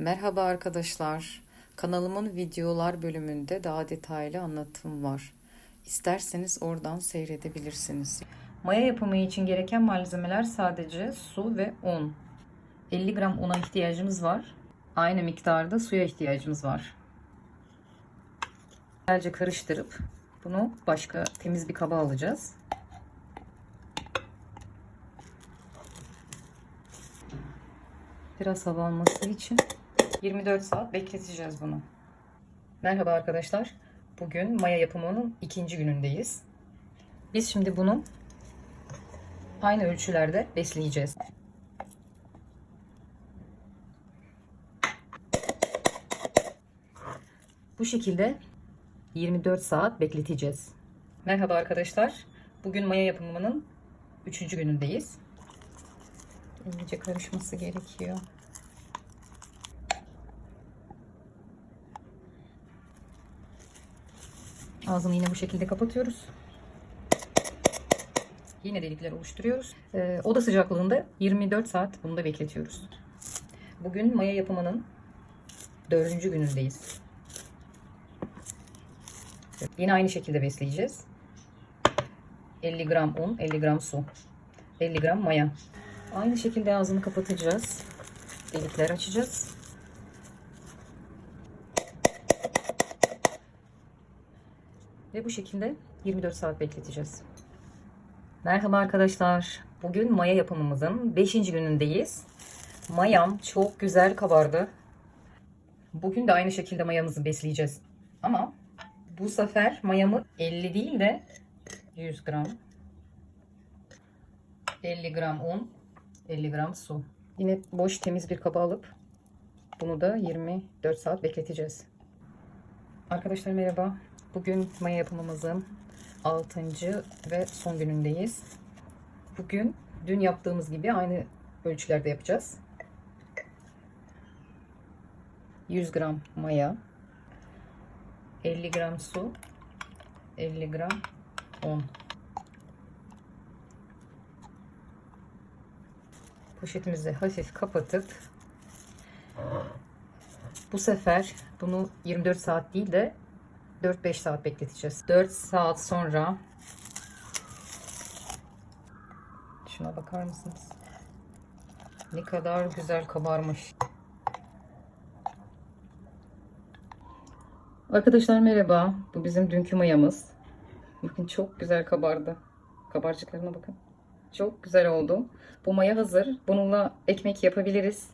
Merhaba arkadaşlar. Kanalımın videolar bölümünde daha detaylı anlatım var. İsterseniz oradan seyredebilirsiniz. Maya yapımı için gereken malzemeler sadece su ve un. 50 gram una ihtiyacımız var. Aynı miktarda suya ihtiyacımız var. Güzelce karıştırıp bunu başka temiz bir kaba alacağız. Biraz hava alması için 24 saat bekleteceğiz bunu. Merhaba arkadaşlar. Bugün maya yapımının ikinci günündeyiz. Biz şimdi bunu aynı ölçülerde besleyeceğiz. Bu şekilde 24 saat bekleteceğiz. Merhaba arkadaşlar. Bugün maya yapımının üçüncü günündeyiz. İyice karışması gerekiyor. Ağzını yine bu şekilde kapatıyoruz. Yine delikler oluşturuyoruz. Ee, oda sıcaklığında 24 saat bunu da bekletiyoruz. Bugün maya yapımının dördüncü günündeyiz. Yine aynı şekilde besleyeceğiz. 50 gram un, 50 gram su, 50 gram maya. Aynı şekilde ağzını kapatacağız. Delikler açacağız. Ve bu şekilde 24 saat bekleteceğiz. Merhaba arkadaşlar. Bugün maya yapımımızın 5. günündeyiz. Mayam çok güzel kabardı. Bugün de aynı şekilde mayamızı besleyeceğiz. Ama bu sefer mayamı 50 değil de 100 gram 50 gram un 50 gram su. Yine boş temiz bir kaba alıp bunu da 24 saat bekleteceğiz. Arkadaşlar merhaba. Bugün maya yapımımızın 6. ve son günündeyiz. Bugün dün yaptığımız gibi aynı ölçülerde yapacağız. 100 gram maya, 50 gram su, 50 gram un. Poşetimizi hafif kapatıp bu sefer bunu 24 saat değil de 4-5 saat bekleteceğiz. 4 saat sonra şuna bakar mısınız? Ne kadar güzel kabarmış. Arkadaşlar merhaba. Bu bizim dünkü mayamız. Bakın çok güzel kabardı. Kabarcıklarına bakın. Çok güzel oldu. Bu maya hazır. Bununla ekmek yapabiliriz.